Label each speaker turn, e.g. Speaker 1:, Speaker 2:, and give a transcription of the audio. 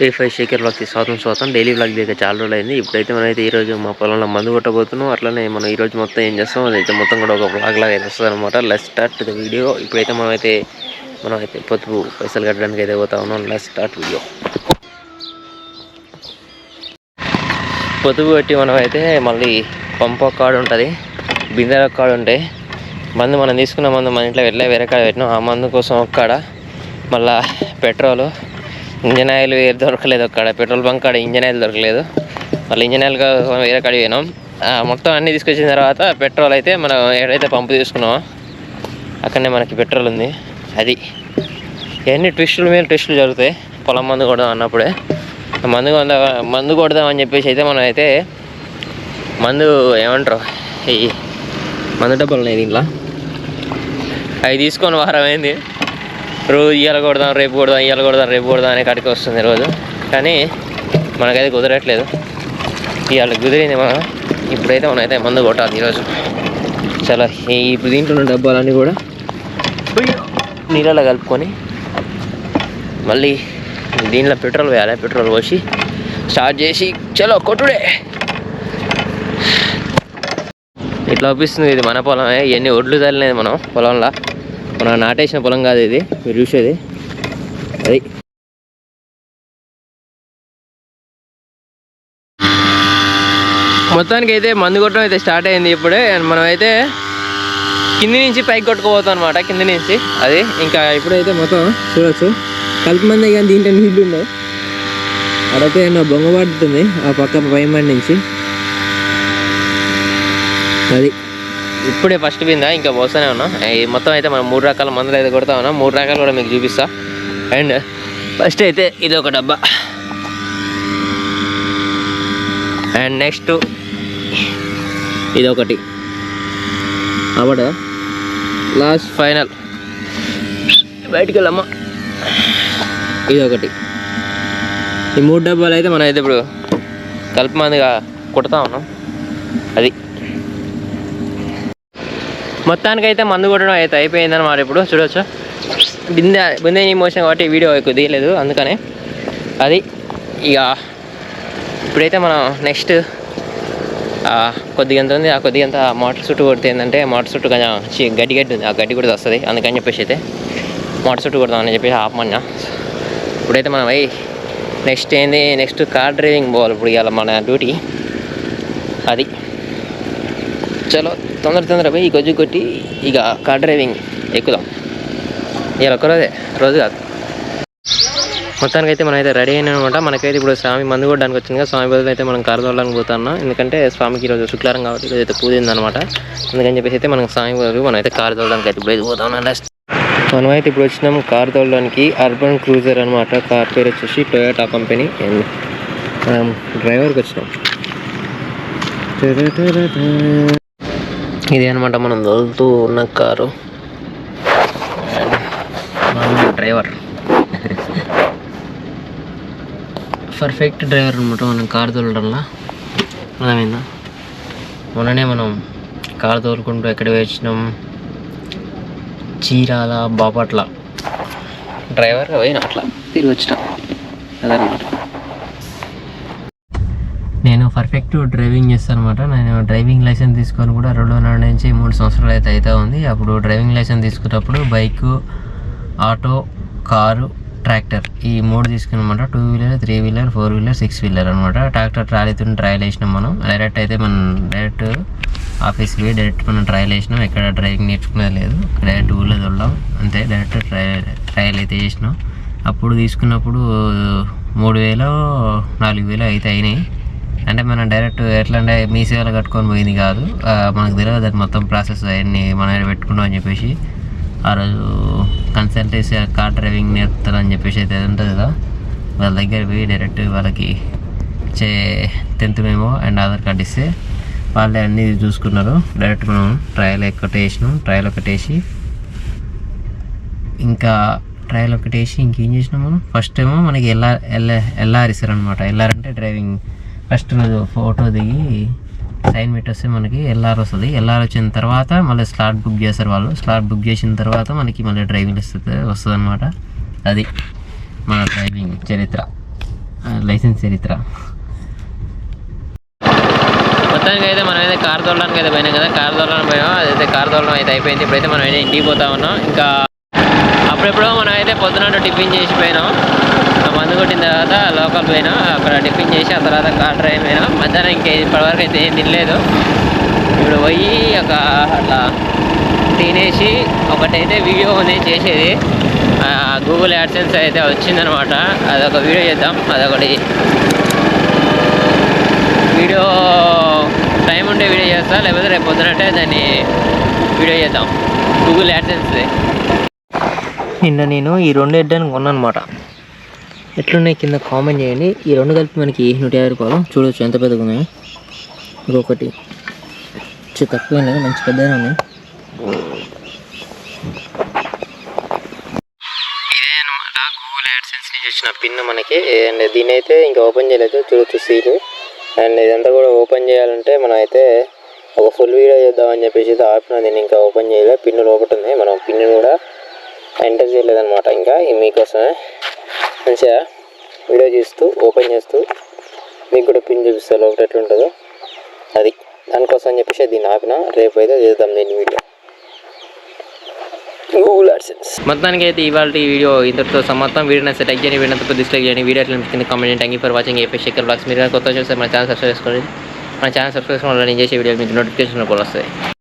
Speaker 1: ఏ five Shekar blog స్వాతం స్వాతం daily blog దగ్గర చాలా రోజులు అయింది ఇప్పుడైతే మనం అయితే ఈ రోజు మా పొలంలో మందు కొట్టబోతున్నాం. అట్లనే మనం ఈ రోజు మొత్తం ఏం చేస్తాం? అదైతే మొత్తం కూడా ఒక బ్లాగ్ లాగా అయితే వస్తుంది అనమాట లెస్ స్టార్ట్ ద వీడియో ఇప్పుడైతే మనమైతే మనం అయితే పొదుపు పైసలు కట్టడానికి అయితే పోతా ఉన్నాం. లెస్ స్టార్ట్ వీడియో పొదుపు పెట్టి మనం అయితే మళ్ళీ పంప కాడు ఉంటుంది. బిందెల కాడు ఉంటాయి మందు మనం తీసుకున్న మందు మన ఇంట్లో వెళ్ళే వేరే కాడ పెట్టినాం. ఆ మందు కోసం ఒక కాడ మళ్ళా పెట్రోలు ఇంజన్ ఆయిల్ వేరే దొరకలేదు అక్కడ పెట్రోల్ బంక్ కాడ ఇంజన్ ఆయిల్ దొరకలేదు. మళ్ళీ ఇంజన్ ఆయిల్ కోసం వేరే కాడ పోయినాం మొత్తం అన్నీ తీసుకొచ్చిన తర్వాత పెట్రోల్ అయితే మనం ఎక్కడైతే పంపు తీసుకున్నామో అక్కడనే మనకి పెట్రోల్ ఉంది. అది. ఇవన్నీ ట్విస్టుల మీద ట్విస్టులు జరుగుతాయి. పొలం మందు కొడదాం అన్నప్పుడే. మందు కొంద మందు కొడదాం అని చెప్పేసి అయితే మనం అయితే మందు ఏమంటారు? ఈ మందు డబ్బాలు ఉన్నాయి దీంట్లో. అవి తీసుకొని వారం అయింది. రోజు ఇవాళ కొడదాం రేపు కొడదాం ఇవాళ కొడదాం రేపు కొడదాం అనే కాడికి వస్తుంది రోజు. కానీ మనకైతే కుదరట్లేదు. ఇవాళ కుదిరింది మనం. ఇప్పుడైతే మనమైతే మందు కొట్టాలి ఈరోజు. చాలా ఇప్పుడు దీంట్లో ఉన్న డబ్బాలన్నీ కూడా నీళ్ళలో కలుపుకొని మళ్ళీ దీంట్లో పెట్రోల్ వేయాలి పెట్రోల్ పోసి స్టార్ట్ చేసి చలో కొట్టుడే. ఇట్లా అనిపిస్తుంది ఇది మన పొలమే. ఇవన్నీ ఒడ్లు తల్లినది మనం పొలంలో. మనం నాటేసిన పొలం కాదు ఇది. మీరు చూసేది. అది. మొత్తానికి అయితే మందు కొట్టడం అయితే స్టార్ట్ అయింది ఇప్పుడే. అండ్ మనం అయితే కింది నుంచి పైకి కొట్టుకుపోతాం అనమాట కింది నుంచి. అది ఇంకా ఇప్పుడైతే మొత్తం చూడొచ్చు. కలిపి మంది కానీ దీంట్లో నీళ్ళు ఉన్నాయి. అడైతే నా బొంగ పడుతుంది ఆ పక్క పైమండి నుంచి. అది. ఇప్పుడే ఫస్ట్ బిందా ఇంకా పోస్తూనే ఉన్నా. ఈ మొత్తం అయితే మనం మూడు రకాల మందులు అయితే కొడతా ఉన్నాం. మూడు రకాలు కూడా మీకు చూపిస్తా. అండ్ ఫస్ట్ అయితే ఇది ఒక డబ్బా. అండ్ నెక్స్ట్ ఇది ఒకటి అవ్వడ లాస్ట్ ఫైనల్ బయటికి వెళ్ళమ్మా ఇది ఒకటి ఈ మూడు డబ్బాలు అయితే మనం అయితే ఇప్పుడు కలుపు మందిగా కుడతా ఉన్నాం. అది. మొత్తానికైతే మందు కొట్టడం అయితే అయిపోయిందని మరి ఇప్పుడు చూడవచ్చు బిందె బిందె మోషన్ కాబట్టి వీడియో ఎక్కువ తీయలేదు అందుకనే. అది ఇక ఇప్పుడైతే మనం నెక్స్ట్ కొద్దిగా ఎంత ఉంది. ఆ కొద్దిగా ఎంత మోటార్ చుట్టూ కొడితే ఏంటంటే మోటార్ చుట్టూ కొంచెం చి- గడ్డి గడ్డి ఉంది. ఆ గడ్డి కూడా వస్తుంది. అందుకని చెప్పేసి అయితే మోటార్ చుట్టూ కొడదామని చెప్పేసి ఆపమన్నా. ఇప్పుడైతే మనం అయ్యి నెక్స్ట్ ఏంది? నెక్స్ట్ కార్ డ్రైవింగ్ పోవాలి ఇప్పుడు ఇవాళ మన డ్యూటీ అది. చలో తొందర తొందర పోయి గొజ్జు కొట్టి ఇక కార్ డ్రైవింగ్ ఎక్కుదాం. ఇవాళ ఒక రోజే రోజు కాదు. మొత్తానికి అయితే మనం అయితే రెడీ అయినా అనమాట మనకైతే ఇప్పుడు స్వామి మందు కొట్టడానికి వచ్చింది కదా స్వామి బదులు అయితే మనం కారు తోలడానికి పోతున్నాం ఎందుకంటే స్వామికి ఈరోజు శుక్రవారం కాబట్టి ఈరోజు అయితే పూజ ఉందన్నమాట. అందుకని చెప్పేసి అయితే మనం స్వామి బదులు మనం అయితే కారు తోలడానికి అయితే ఇప్పుడు పోతాం మనం అయితే ఇప్పుడు వచ్చినాం కార్ తోలడానికి అర్బన్ క్రూజర్ అనమాట కార్ పేరు వచ్చేసి టొయోటా కంపెనీ అండ్ మనం డ్రైవర్కి వచ్చినాం. ఇదే అనమాట మనం తోలుతూ ఉన్న కారు. డ్రైవర్. పర్ఫెక్ట్ డ్రైవర్ అనమాట మనం కారు తోలడంలో. అర్థమైందా? మొన్ననే మనం కారు తోలుకుంటూ ఎక్కడ వచ్చినాం? చీరాల బాపట్ల. డ్రైవర్గా పోయిన అట్లా? తిరిగి వచ్చిన. అదనమాట పర్ఫెక్ట్ డ్రైవింగ్ చేస్తాను అనమాట నేను డ్రైవింగ్ లైసెన్స్ తీసుకొని కూడా రెండున్నర నుంచి మూడు సంవత్సరాలు అయితే అవుతా ఉంది. అప్పుడు డ్రైవింగ్ లైసెన్స్ తీసుకున్నప్పుడు బైక్ ఆటో కారు ట్రాక్టర్ ఈ మూడు తీసుకున్నమాట. Two wheeler three wheeler four wheeler six wheeler అనమాట ట్రాక్టర్ ట్రాలీతో ట్రయల్ వేసినాం మనం. డైరెక్ట్ అయితే మనం డైరెక్ట్ ఆఫీస్కి పోయి డైరెక్ట్ మనం ట్రయల్ వేసినాం ఎక్కడ డ్రైవింగ్ నేర్చుకునేది లేదు. డైరెక్ట్ ఊళ్ళో తొలడం అంతే డైరెక్ట్ ట్రయల్ ట్రయల్ అయితే చేసినాం. అప్పుడు తీసుకున్నప్పుడు మూడు వేలు నాలుగు వేలు అయితే అయినాయి. అంటే మనం డైరెక్ట్ ఎట్లా అంటే మీ సేవలు కట్టుకొని పోయింది కాదు. మనకు తెలియదు అది మొత్తం ప్రాసెస్ అవన్నీ మనం పెట్టుకున్నాం అని చెప్పేసి. ఆ రోజు కన్సల్టెన్సీ కార్ డ్రైవింగ్ నేర్పుతారని చెప్పేసి అయితే ఉంటుంది కదా. వాళ్ళ దగ్గర పోయి డైరెక్ట్ వాళ్ళకి చే టెన్త్ మేము అండ్ ఆధార్ కార్డు ఇస్తే వాళ్ళే అన్నీ చూసుకున్నారు. డైరెక్ట్ మనం ట్రయల్ ఒకటి వేసినాం. ట్రయల్ ఒకటి వేసి ఇంకా ట్రయల్ ఒకటి వేసి ఇంకేం చేసినాం మనం? ఫస్ట్ ఏమో మనకి ఎల్ఆర్ ఎల్ ఎల్ఆర్ ఇస్తారనమాట ఎల్ఆర్ అంటే డ్రైవింగ్ ఫస్ట్ రోజు ఫోటో దిగి సైన్ పెట్టేస్తే మనకి ఎల్ఆర్ వస్తుంది. ఎల్ఆర్ వచ్చిన తర్వాత మళ్ళీ స్లాట్ బుక్ చేస్తారు వాళ్ళు. స్లాట్ బుక్ చేసిన తర్వాత మనకి మళ్ళీ డ్రైవింగ్ వస్తుంది వస్తుంది అనమాట అది మన డ్రైవింగ్ చరిత్ర. లైసెన్స్ చరిత్ర. మొత్తానికి అయితే మనం అయితే కార్ తోలడానికి అయితే పోయినాం కదా. కార్ తోలడానికి పోయినాం అదైతే కార్ తోలడం అయితే అయిపోయింది. ఇప్పుడైతే మనం అయితే ఇంటికి పోతా ఉన్నాం. ఇంకా అప్పుడెప్పుడో మనం అయితే పొద్దున టిఫిన్ చేసి పోయినాం. మందు కొట్టిన తర్వాత లోకల్ పోయినా అక్కడ టిఫిన్ చేసి ఆ తర్వాత కార్ డ్రైవ్ అయినా మధ్యాహ్నం ఇంకా ఇప్పటివరకు అయితే ఏం తినలేదు. ఇప్పుడు పోయి ఒక అట్లా తినేసి ఒకటైతే వీడియో ఉంది చేసేది. గూగుల్ యాడ్సెన్స్ అయితే వచ్చిందనమాట. అదొక వీడియో చేద్దాం. అదొకటి వీడియో టైం ఉంటే వీడియో చేస్తా లేకపోతే రేపు పొద్దునంటే దాన్ని వీడియో చేద్దాం. గూగుల్ యాడ్సెన్స్ నిన్న నేను ఈ రెండు హెడ్డాన్ని కొన్నాను అనమాట ఎట్లున్నాయి కింద కామెంట్ చేయండి. ఈ రెండు కలిపి మనకి నూట యాభై రూపాయలు. చూడొచ్చు ఎంత పెద్దగా ఉన్నాయి. ఇంకొకటి కొంచెం తక్కువ లేదు మంచి పెద్ద ఉన్నాయి. గూగుల్ పిన్ మనకి అండ్ దీని అయితే ఇంకా ఓపెన్ చేయలేదు. చూడొచ్చు సీలు అండ్ ఇదంతా కూడా ఓపెన్ చేయాలంటే మనం అయితే ఒక ఫుల్ వీడియో చేద్దామని చెప్పేసి ఆపిన దీన్ని ఇంకా ఓపెన్ చేయలేదు పిన్ లోపల ఉంది. మనం పిన్ కూడా ఎంటర్ చేయలేదన్నమాట. ఇంకా మీకోసమే మంచిగా వీడియో చూస్తూ ఓపెన్ చేస్తూ మీకు కూడా పిన్ చూపిస్తా లోపల ఎట్లుంటుందో. అది దానికోసం అని చెప్పేసి దీన్ని ఆపిన రేపు అయితే చేద్దాం దీన్ని వీడియో. గూగుల్ అడ్సెన్స్ మొత్తానికి అయితే ఇవాళ ఈ వీడియో ఇంతటితో సమాప్తం. వీడియో నచ్చితే లైక్ చేయండి వీడియో నచ్చితే డిస్లైక్ చేయండి. వీడియో కింద comment thank you for watching AP Shekar blogs మీరు కొత్త చూస్తే మన ఛానల్ సబ్స్క్రైబ్ చేసుకోండి. మన ఛానల్ సబ్స్క్రైబ్ చేసుకోవడం నేను చేసే వీడియో మీకు నోటిఫికేషన్ కూడా వస్తాయి.